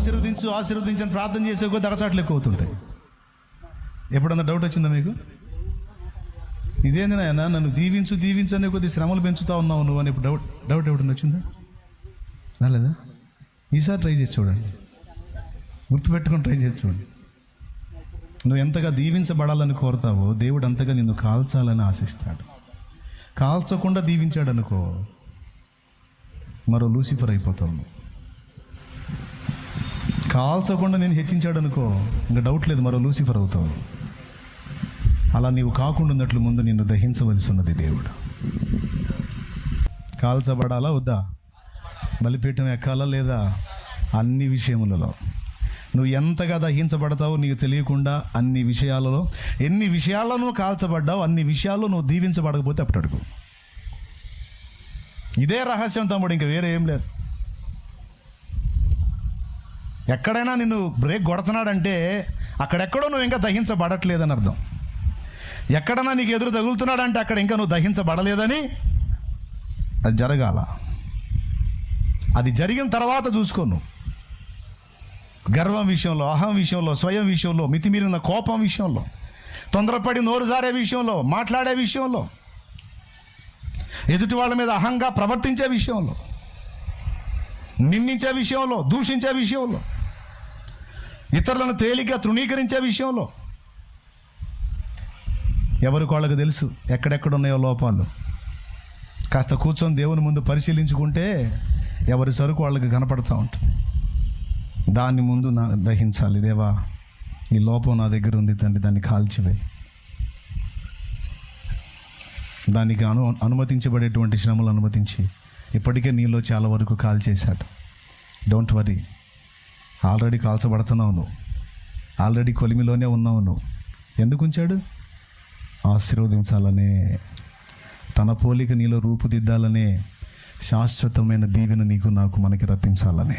ఆశీర్వదించు ఆశీర్వదించని ప్రార్థన చేసే కొద్ది అగచాట్లు ఎక్కువ అవుతుంటాయి. ఎప్పుడన్నా డౌట్ వచ్చిందా మీకు? ఇదేంది నాయన నన్ను దీవించు దీవించు అనే కొద్ది శ్రమలు పెంచుతా ఉన్నావు నువ్వు అని ఇప్పుడు డౌట్ డౌట్ ఎప్పుడన్నా వచ్చిందా? రాలేదా? ఈసారి ట్రై చేసి చూడండి. గుర్తుపెట్టుకొని ట్రై చేసి చూడండి. నువ్వు ఎంతగా దీవించబడాలని కోరుతావో దేవుడు అంతగా నిన్ను కాల్చాలని ఆశిస్తాడు. కాల్చకుండా దీవించాడు అనుకో మరో లూసిఫర్ అయిపోతావు నువ్వు. కాల్చకుండా నేను హెచ్చించాడు అనుకో ఇంకా డౌట్ లేదు మరో లూసిఫర్ అవుతావు. అలా నీవు కాకుండా ఉన్నట్లు ముందు నిన్ను దహించవలసి ఉన్నది దేవుడు. కాల్చబడాలా వద్దా? బలిపీఠం ఎక్కాలా లేదా? అన్ని విషయములలో. నువ్వు ఎంతగా దహించబడతావో నీకు తెలియకుండా అన్ని విషయాలలో ఎన్ని విషయాలను కాల్చబడ్డావు అన్ని విషయాల్లో నువ్వు దీవించబడకపోతే అప్పుడు అడుగు. ఇదే రహస్యం తమ్ముడు ఇంకా వేరే ఏం లేదు. ఎక్కడైనా నిన్ను బ్రేక్ కొడుతున్నాడంటే అక్కడెక్కడో నువ్వు ఇంకా దహించబడట్లేదని అర్థం. ఎక్కడైనా నీకు ఎదురు తగులుతున్నాడంటే అక్కడ ఇంకా నువ్వు దహించబడలేదని అది జరగాల. అది జరిగిన తర్వాత చూసుకోను గర్వం విషయంలో అహం విషయంలో స్వయం విషయంలో మితిమీరిన కోపం విషయంలో తొందరపడి నోరు జారే విషయంలో మాట్లాడే విషయంలో ఎదుటి వాళ్ళ మీద అహంగా ప్రవర్తించే విషయంలో నిందించే విషయంలో దూషించే విషయంలో ఇతరులను తేలిక తృణీకరించే విషయంలో. ఎవరికి వాళ్ళకి తెలుసు ఎక్కడెక్కడ ఉన్నాయో లోపాలు. కాస్త కూర్చొని దేవుని ముందు పరిశీలించుకుంటే ఎవరి సరుకు వాళ్ళకి కనపడుతూ ఉంటుంది. దాన్ని ముందు నా దహించాలి. దేవా ఈ లోపం నా దగ్గర ఉంది తండ్రి దాన్ని కాల్చివేయి దానికి అను అనుమతించబడేటువంటి శ్రమలు అనుమతించి ఇప్పటికే నీలో చాలా వరకు కాల్ చేశాడు డోంట్ వరీ ఆల్రెడీ కాల్చబడుతున్నావు నువ్వు. ఆల్రెడీ కొలిమిలోనే ఉన్నావు నువ్వు. ఎందుకు ఉంచాడు? ఆశీర్వదించాలనే తన పోలిక నీలో రూపుదిద్దాలనే శాశ్వతమైన దీవెన నీకు నాకు మనకి రప్పించాలనే.